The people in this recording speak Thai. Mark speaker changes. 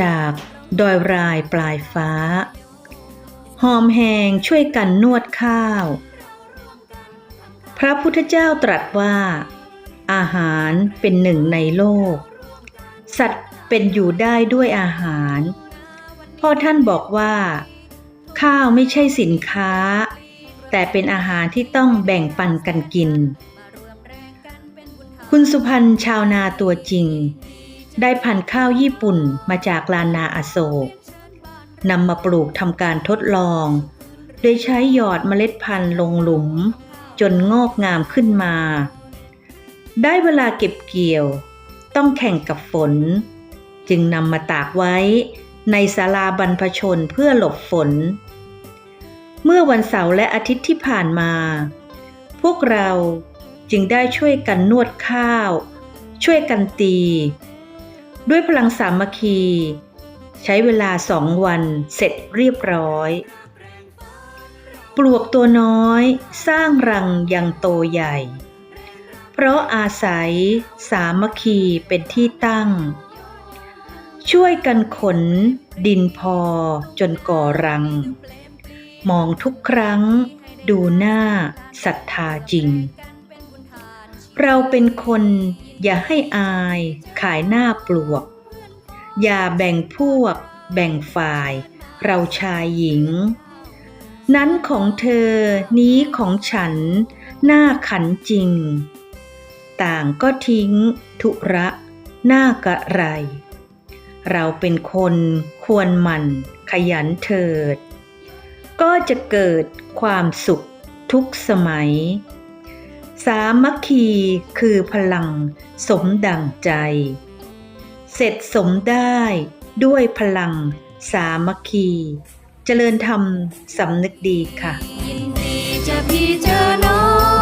Speaker 1: จา
Speaker 2: กดอยรายปลายฟ้า หอมแหงช่วยกันนวดข้าว พระพุทธเจ้าตรัสว่า อาหารเป็นหนึ่งในโลก สัตว์เป็นอยู่ได้ด้วยอาหาร พ่อท่านบอกว่า ข้าวไม่ใช่สินค้า แต่เป็นอาหารที่ต้องแบ่งปันกันกิน คุณสุพันธ์ชาวนาตัวจริง ได้พันธุ์ข้าวญี่ปุ่นมาจากลานนาอโศกนำมาปลูกทำการทดลอง โดยใช้หยอดเมล็ดพันธุ์ลงหลุม จนงอกงามขึ้นมา ได้เวลาเก็บเกี่ยว ต้องแข่งกับฝน จึงนำมาตากไว้ในศาลาบรรพชนเพื่อหลบฝน เมื่อวันเสาร์และอาทิตย์ที่ผ่านมา พวกเราจึงได้ช่วยกันนวดข้าว ช่วยกันตี ด้วยพลังสามัคคี ใช้เวลาสองวันเสร็จเรียบร้อย ปลวกตัวน้อยสร้างรังยังโตใหญ่ เพราะอาศัยสามัคคีเป็นที่ตั้ง ช่วยกันขนดินพอจนก่อรัง มองทุกครั้งดูหน้าศรัทธาจริง เราเป็นคน อย่าให้อายขายหน้าปลวก อย่าแบ่งพวก แบ่งฝ่าย เราชายหญิง นั้นของเธอนี้ของฉัน หน้าขันจริง ต่างก็ทิ้งธุระหน้ากะไร เราเป็นคนควรมันขยันเถิด ก็จะเกิดความสุขทุกสมัย สามัคคีคือพลังสมดังใจ เสร็จสมได้ด้วยพลังสามัคคี เจริญธรรมสำนึกดีค่ะ
Speaker 1: ยินดีจะพี่เจอน้อง